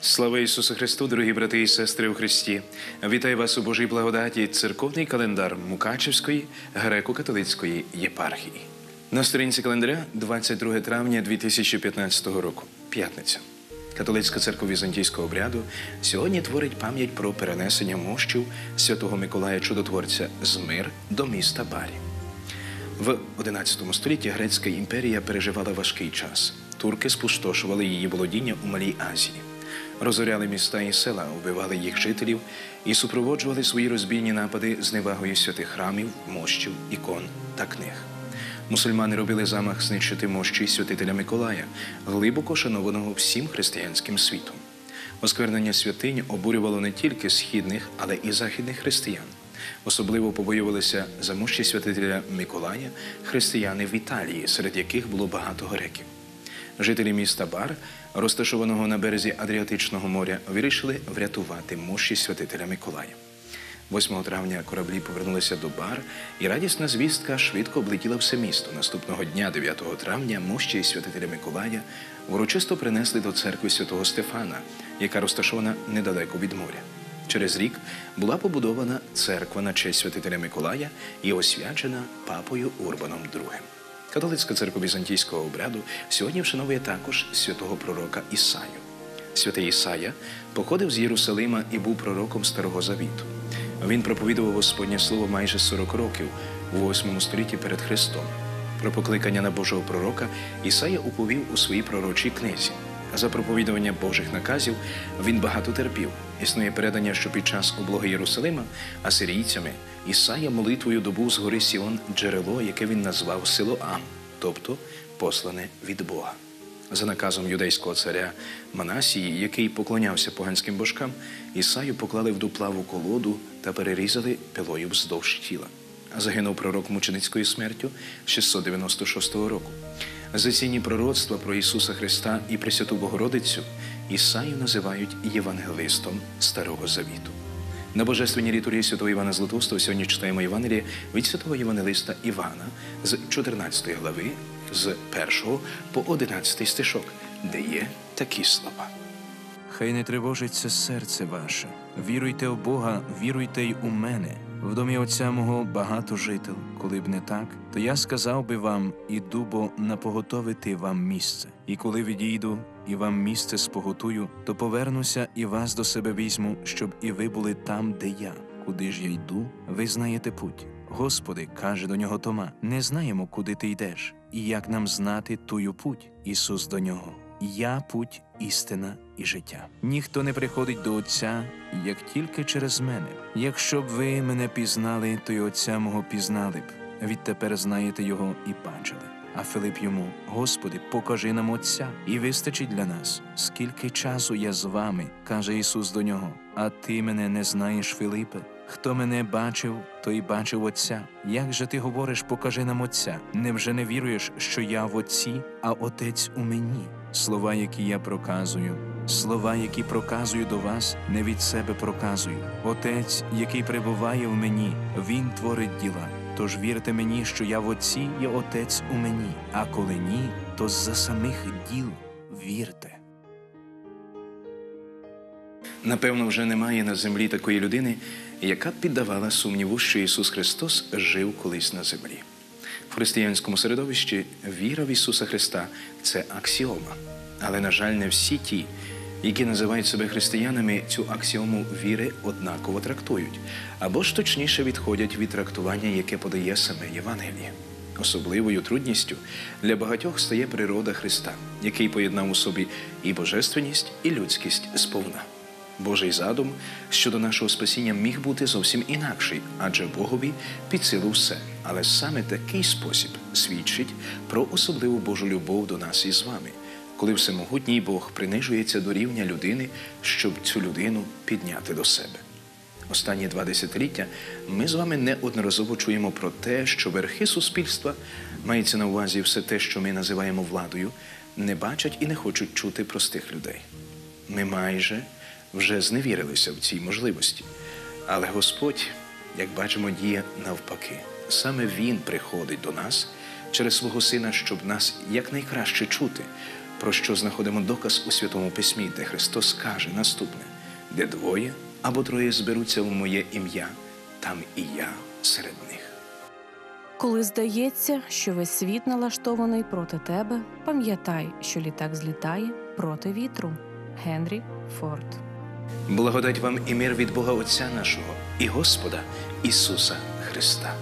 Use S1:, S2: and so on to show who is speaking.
S1: Слава Ісусу Христу, дорогі брати і сестри у Христі! Вітаю вас у Божій благодаті, церковний календар Мукачевської греко-католицької єпархії. На сторінці календаря 22 травня 2015 року, п'ятниця. Католицька церква візантійського обряду сьогодні творить пам'ять про перенесення мощів святого Миколая Чудотворця з мир до міста Барі. В XI столітті Грецька імперія переживала важкий час. Турки спустошували її володіння у Малій Азії, розоряли міста і села, вбивали їх жителів і супроводжували свої розбійні напади зневагою святих храмів, мощів, ікон та книг. Мусульмани робили замах знищити мощі святителя Миколая, глибоко шанованого всім християнським світом. Осквернення святинь обурювало не тільки східних, але і західних християн. Особливо побоювалися за мощі святителя Миколая християни в Італії, серед яких було багато греків. Жителі міста Бар, розташованого на березі Адріатичного моря, вирішили врятувати мощі святителя Миколая. 8 травня кораблі повернулися до бар, і радісна звістка швидко облетіла все місто. Наступного дня, 9 травня, мощі святителя Миколая урочисто принесли до церкви святого Стефана, яка розташована недалеко від моря. Через рік була побудована церква на честь святителя Миколая і освячена папою Урбаном II. Католицька церква візантійського обряду сьогодні вшановує також святого пророка Ісаю. Святий Ісая походив з Єрусалима і був пророком Старого Завіту. Він проповідував Господнє Слово майже 40 років у 8 столітті перед Христом. Про покликання на Божого пророка Ісая уповів у своїй пророчій книзі. За проповідування Божих наказів він багато терпів. Існує передання, що під час облоги Єрусалима асирійцями Ісая молитвою добув з гори Сіон джерело, яке він назвав Силоам, тобто послане від Бога. За наказом юдейського царя Манасії, який поклонявся поганським божкам, Ісаю поклали в дуплаву колоду та перерізали пилою вздовж тіла. Загинув пророк мученицькою смертю 696 року. За ціні пророцтва про Ісуса Христа і Пресвяту Богородицю Ісаю називають євангелистом Старого Завіту. На божественній літургії святого Івана Златоустого сьогодні читаємо Євангеліє від святого Євангелиста Івана з 14 глави, з 1 по 11 стишок, де є такі слова.
S2: Хай не тривожиться серце ваше. Віруйте в Бога, віруйте й у мене. В домі отця мого багато жител. Коли б не так, то я сказав би вам, іду, бо напоготовити вам місце. І коли відійду і вам місце споготую, то повернуся і вас до себе візьму, щоб і ви були там, де я. Куди ж я йду, ви знаєте путь. Господи, каже до нього Тома, не знаємо, куди ти йдеш, і як нам знати тую путь. Ісус до нього. Я путь, істина і життя. Ніхто не приходить до Отця, як тільки через мене. Якщо б ви мене пізнали, то й Отця мого пізнали б. Відтепер знаєте його і бачили. А Филип йому, Господи, покажи нам Отця, і вистачить для нас. Скільки часу я з вами, каже Ісус до нього. А ти мене не знаєш, Филипе. Хто мене бачив, той бачив Отця. Як же ти говориш, покажи нам Отця? Невже не віруєш, що я в Отці, а Отець у мені? Слова, які я проказую, слова, які проказую до вас, не від себе проказую. Отець, який перебуває в мені, він творить діла. Тож вірте мені, що я в Отці є Отець у мені, а коли ні, то з-за самих діл вірте.
S1: Напевно, вже немає на землі такої людини, яка б піддавала сумніву, що Ісус Христос жив колись на землі. Християнському середовищі віра в Ісуса Христа це аксіома. Але, на жаль, не всі ті, які називають себе християнами, цю аксіому віри однаково трактують, або ж точніше відходять від трактування, яке подає саме Євангеліє. Особливою трудністю для багатьох стає природа Христа, який поєднав у собі і божественність, і людськість сповна. Божий задум щодо нашого спасіння міг бути зовсім інакший, адже Богові під силу все. Але саме такий спосіб свідчить про особливу Божу любов до нас із вами, коли всемогутній Бог принижується до рівня людини, щоб цю людину підняти до себе. Останні два десятиліття ми з вами неодноразово чуємо про те, що верхи суспільства мається на увазі все те, що ми називаємо владою, не бачать і не хочуть чути простих людей. Ми майже вже зневірилися в цій можливості. Але Господь, як бачимо, діє навпаки. Саме Він приходить до нас через свого Сина, щоб нас якнайкраще чути, про що знаходимо доказ у Святому Письмі, де Христос каже наступне: де двоє або троє зберуться в моє ім'я, там і я серед них.
S3: Коли здається, що весь світ налаштований проти тебе, пам'ятай, що літак злітає проти вітру. Генрі Форд.
S1: Благодать вам і мир від Бога Отця нашого і Господа Ісуса Христа.